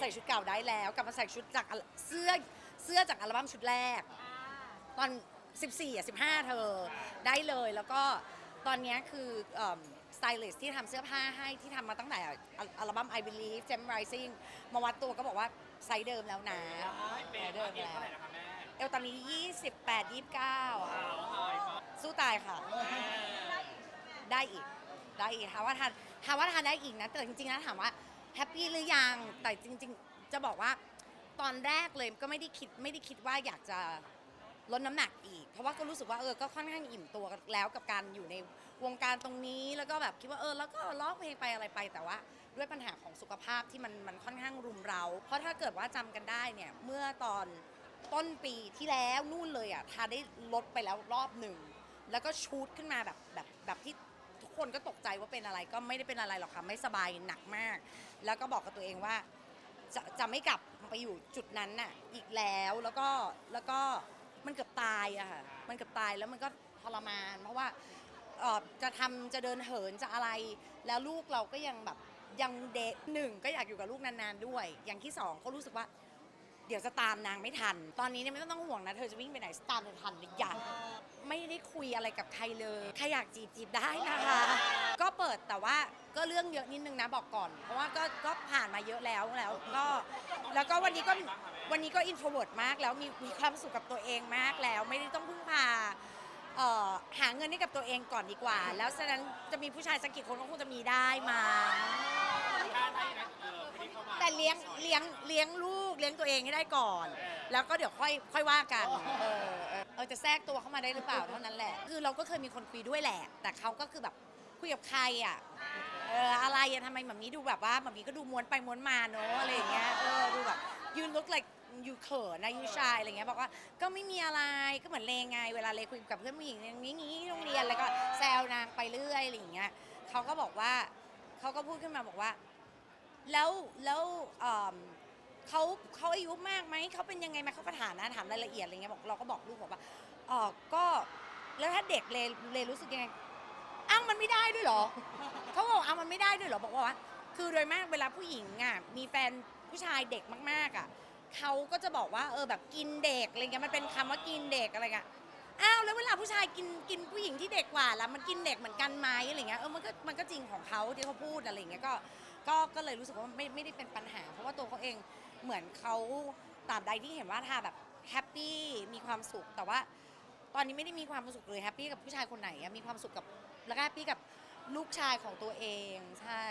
ใส่ชุดเก่าได้แล้ว กลับมาใส่ชุดจากอัลเสื้อเสื้อจากอัลบั้มชุดแรก ตอน 14อะ15 เธอได้เลยแล้วก็ตอนเนี้ยคือสไตลิสต์ที่ทำเสื้อผ้าให้ที่ทำมาตั้งแต่อัลอัลบั้ม I Believe Gem Rising มาวัดตัวก็บอกว่าไซส์เดิมแล้วนะไซส์เดิมแล้ว เอวตอนนี้ 28 29อะสู้ตายค่ะ ได้อีก ได้อีกถามว่าทานถามว่าทานได้อีกนะ แต่จริงๆแล้วถามว่า แฮปปี้หรือยัง แต่จริง ๆ จะบอกว่าตอนแรกเลยก็ไม่ได้คิดไม่ได้คิดว่าอยากจะลดน้ำหนักอีก เพราะว่าก็รู้สึกว่าเออก็ค่อนข้างอิ่มตัวแล้วกับการอยู่ในวงการตรงนี้แล้วก็แบบคิดว่าเออแล้วก็ร้องเพลงไปอะไรไปแต่ว่า ด้วยปัญหาของสุขภาพที่มันมันค่อนข้างรุมเราเพราะถ้าเกิดว่าจำกันได้เนี่ยเมื่อตอนต้นปีที่แล้วนู่นเลยอะทาได้ลดไปแล้วรอบหนึ่ง แล้วก็ชูดขึ้นมาแบบแบบแบบที่ คนก็ตกใจว่าเป็นอะไรก็ไม่ได้เป็นอะไรหรอกค่ะไม่สบายหนักมาก แล้วก็บอกกับตัวเองว่าจะจะไม่กลับไปอยู่จุดนั้นน่ะอีกแล้วแล้วก็แล้วก็มันเกือบตายอะค่ะมันเกือบตายแล้วมันก็ทรมาน เพราะว่าเอ่อจะทำจะเดินเหินจะอะไรแล้วลูกเราก็ยังแบบยังเด็กหนึ่งก็อยากอยู่กับลูกนานๆด้วย อย่างที่สองก็รู้สึกว่า เดี๋ยวจะตามนางไม่ทัน ตอนนี้เนี่ยไม่ต้องห่วงนะ เธอจะวิ่งไปไหนตามเธอทันหรือยังไม่ได้คุยอะไรกับใครเลยใครอยากจีบจีบได้นะคะ ก็เปิดแต่ว่าก็เรื่องเยอะนิดนึงนะบอกก่อน เพราะว่าก็ก็ผ่านมาเยอะแล้วแล้วก็แล้วก็วันนี้ก็วันนี้ก็อินโทรเวิร์ดมาก แล้วมีมีความสุขกับตัวเองมากแล้ว ไม่ได้ต้องพึ่งพาเอ่อหาเงินให้กับตัวเองก่อนดีกว่า แล้วฉะนั้นจะมีผู้ชายสักกี่คนก็คงจะมีได้มาแต่เลี้ยงเลี้ ยงเลี้ยงลูกเลี้ยงตัวเองให้ได้ก่อน แล้วก็เดี๋ยวค่อยค่อยว่ากันเออเออเออจะแทรกตัวเข้ามาได้หรือเปล่าเท่านั้นแหละ คือเราก็เคยมีคนคุยด้วยแหละ แต่เขาก็คือแบบคุยกับใครอะเอออะไรอะทำไมแบบนี้ดูแบบว่าแบบนี้ก็ดูม้วนไปม้วนมาเนอะอะไรอย่างเงี้ยเออดูแบบยืนลุก like ยูเขินนะยูชายอะไรเงี้ยบอกว่าก็ไม่มีอะไรก็เหมือนเลงไง เวลาเลคุยกับเพื่อนผู้หญิงอย่างนี้งี้โรงเรียนแล้วก็แซวนางไปเรื่อยอะไรอย่างเงี้ยเขาก็บอกว่าเขาก็พูดขึ้นมาบอกว่า แล้วแล้วเอิ่มเขาเขาอายุมากไหมเขาเป็นยังไงไหมเขาก็ถามนะถามรายละเอียดอะไรเงี้ยบอกเราก็บอกลูกบอกว่าอ๋อก็แล้วถ้าเด็กเลเลรู้สึกยังไงอ้าวมันไม่ได้ด้วยเหรอ เขาบอกอ้าวมันไม่ได้ด้วยเหรอบอกว่า คือโดยมากเวลาผู้หญิงอะมีแฟนผู้ชายเด็กมากๆอะเขาก็จะบอกว่าเออแบบกินเด็กอะไรเงี้ยมันเป็นคำว่ากินเด็กอะไรเงี้ยอ้าวแล้วเวลาผู้ชายกินกินผู้หญิงที่เด็กกว่าล้วมันกินเด็กเหมือนกันไหมอะไรเงี้ยเออมันก็มันก็จริงของเขาที่เขาพูดอะไรเงี้ยก็ ก็ก็เลยรู้สึกว่าไม่ไม่ได้เป็นปัญหา เพราะว่าตัวเขาเองเหมือนเขาตามใดที่เห็นว่าทาแบบแฮปปี้มีความสุข แต่ว่าตอนนี้ไม่ได้มีความสุขเลยแฮปปี้กับผู้ชายคนไหนอะมีความสุขกับแล้วก็แฮปปี้กับลูกชายของตัวเองใช่